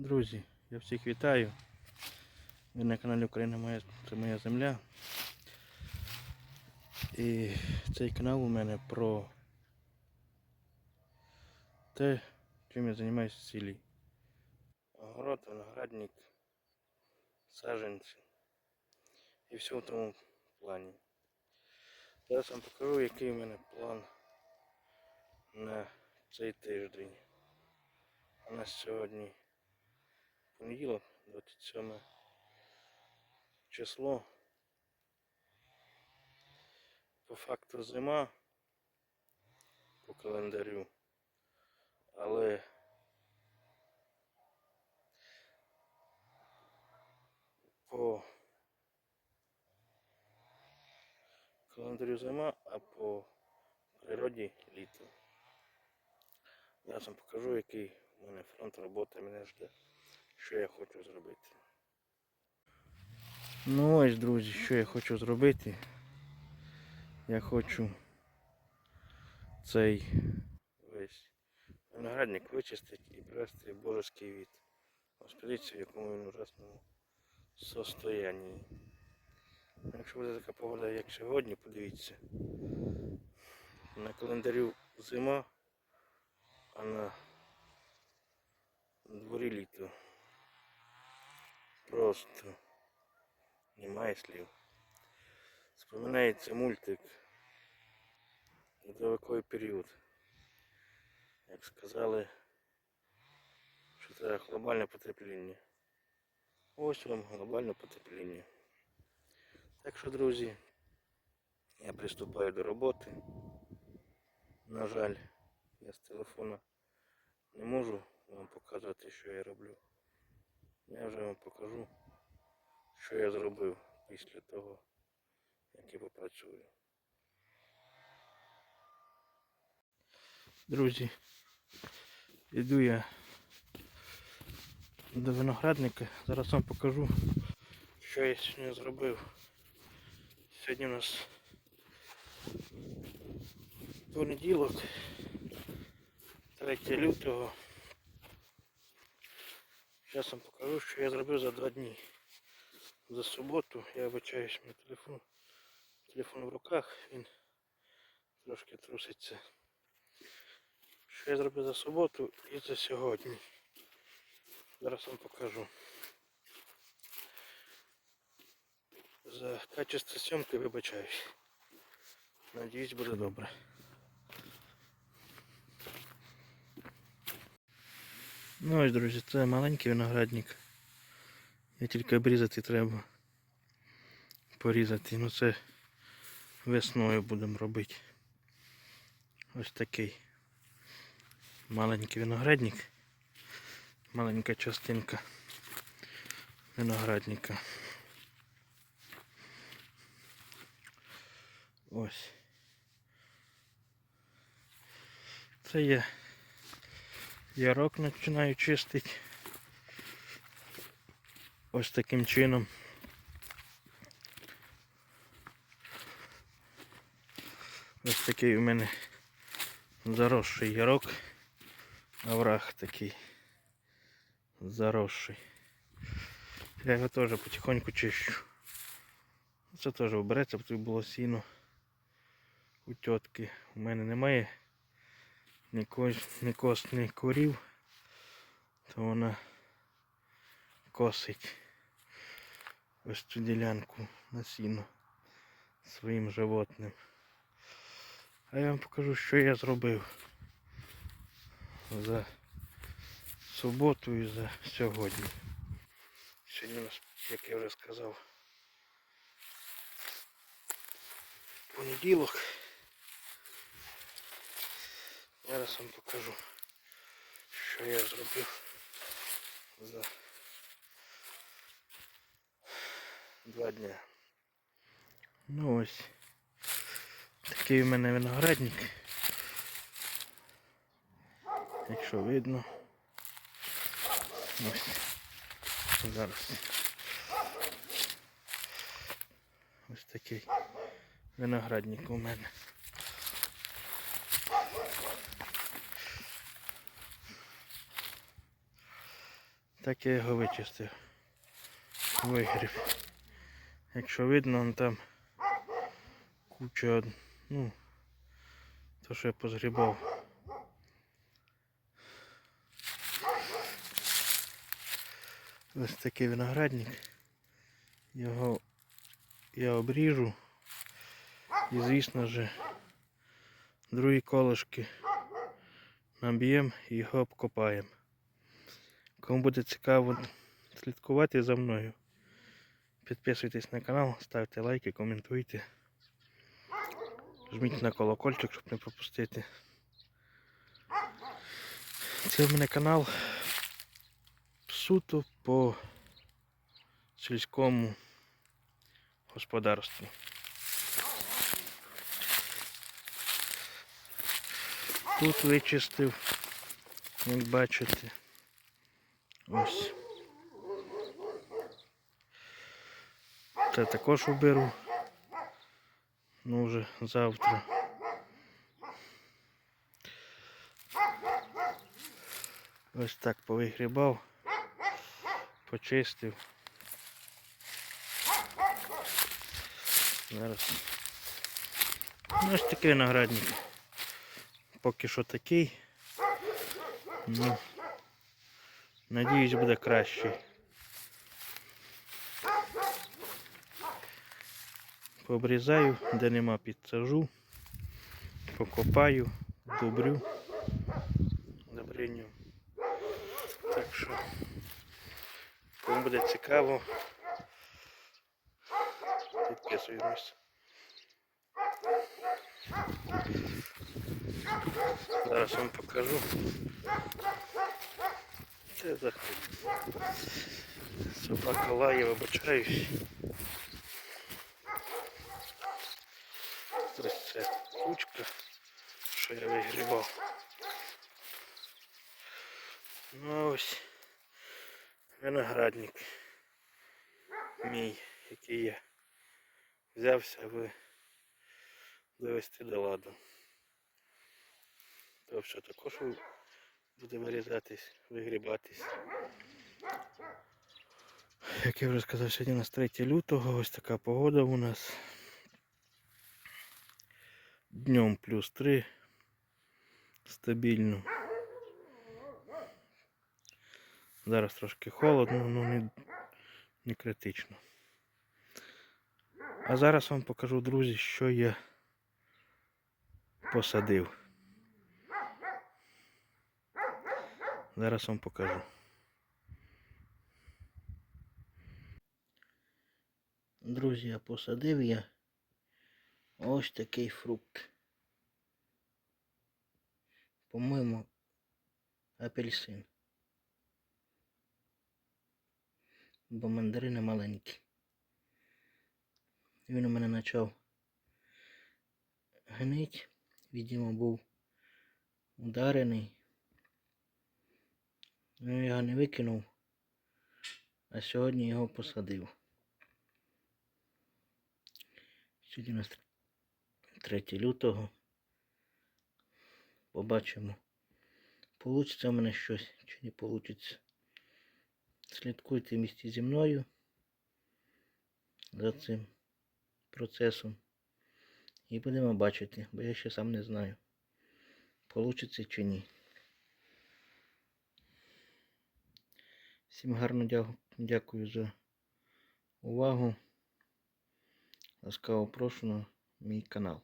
Друзі, я всіх вітаю. Ви на каналі Україна моя, це моя земля. І цей канал у мене про те, чим я займаюся в селі. Огород, виноградник, саджанці і все в тому плані. Зараз вам покажу, який у мене план на цей тиждень. У нас сьогодні понеділок, 27 число. По факту зима по календарю, але по календарю зима, а по природі літо. Зараз вам покажу, який у мене фронт роботи мене жде, що я хочу зробити. Ну ось, друзі, що я хочу зробити. Я хочу цей весь виноградник вичистити і привести в божеский від. Ось подивіться, в якому він ужасному состоянні. Якщо буде така погода, як сьогодні, подивіться. На календарю зима, а на дворі літо. Просто немає слів. Вспоминається мультик ледовиковий період. Як сказали, що це глобальне потепління. Ось вам глобальне потепління. Так що, друзі, я приступаю до роботи. На жаль, я з телефона не можу вам показати, що я роблю. Я вже вам покажу, що я зробив після того, як я попрацюю. Друзі, іду я до виноградника. Зараз вам покажу, що я сьогодні зробив. Сьогодні у нас понеділок, 3 лютого. Зараз вам покажу, що я зробив за два дні. За суботу я вибачаюсь, мій телефон. Телефон в руках, він трошки труситься. Що я зробив за суботу і за сьогодні. Зараз вам покажу. За качество сьомки вибачаюсь. Надіюсь, буде добре. Ну ось, друзі, це маленький виноградник. Я тільки обрізати треба. Порізати. Ну це весною будемо робити. Ось такий маленький виноградник. Маленька частинка виноградника. Ось. Це я ярок починаю чистити. Ось таким чином. Ось такий у мене заросший ярок. Овраг такий заросший. Я його теж потихоньку чищу. Це теж обереться, бо тут було сіно у тітки. У мене немає ні кост, ні корів, то вона косить ось цю ділянку на сіно своїм животним. А я вам покажу, що я зробив за суботу і за сьогодні. Сьогодні у нас, як я вже сказав, понеділок. Зараз вам покажу, що я зробив за два дня. Ну ось такий у мене виноградник. Якщо видно. Ось. Зараз. Ось такий виноградник у мене. Так я його вичистив. Вигріб. Якщо видно, там куча, ну, то що я позгрібав. Ось такий виноградник. Його я обріжу. І звісно ж, другі колишки наб'ємо і його обкопаємо. Кому буде цікаво слідкувати за мною, підписуйтесь на канал, ставте лайки, коментуйте. Жміть на колокольчик, щоб не пропустити. Це в мене канал суто по сільському господарству. Тут вичистив, як бачите. Ось. Це також уберу. Ну вже завтра. Ось так повигрібав, почистив. Зараз. Ну, ось такий виноградник. Поки що такий. Ну, надіюсь, буде кращий. Пообрізаю, де нема підсажу, покопаю, добрю. Добриню. Так що, кому буде цікаво, підписуємось. Зараз вам покажу. Це заходить. Собака лає, вибачаюсь. Ось це кучка, що я вигрібав. Ну а ось виноградник мій, який я взявся ви довести до ладу. То що також буде вирізатись, вигрібатись. Як я вже сказав, сьогодні у нас 3 лютого, ось така погода у нас. Днем плюс 3 стабільно. Зараз трошки холодно, але не, не критично. А зараз вам покажу, друзі, що я посадив. Зараз вам покажу. Друзі, а посадив я ось такий фрукт. По-моєму, апельсин. Бо мандарини маленькі. Він у мене почав гнить. Відомо був ударений. Ну, його не викинув, а сьогодні його посадив. Сьогодні у нас 3 лютого. Побачимо. Получиться в мене щось чи не получиться. Слідкуйте в місті зі мною за цим процесом. І будемо бачити, бо я ще сам не знаю, получиться чи ні. Всім гарно дякую за увагу. Ласкаво прошу на мій канал.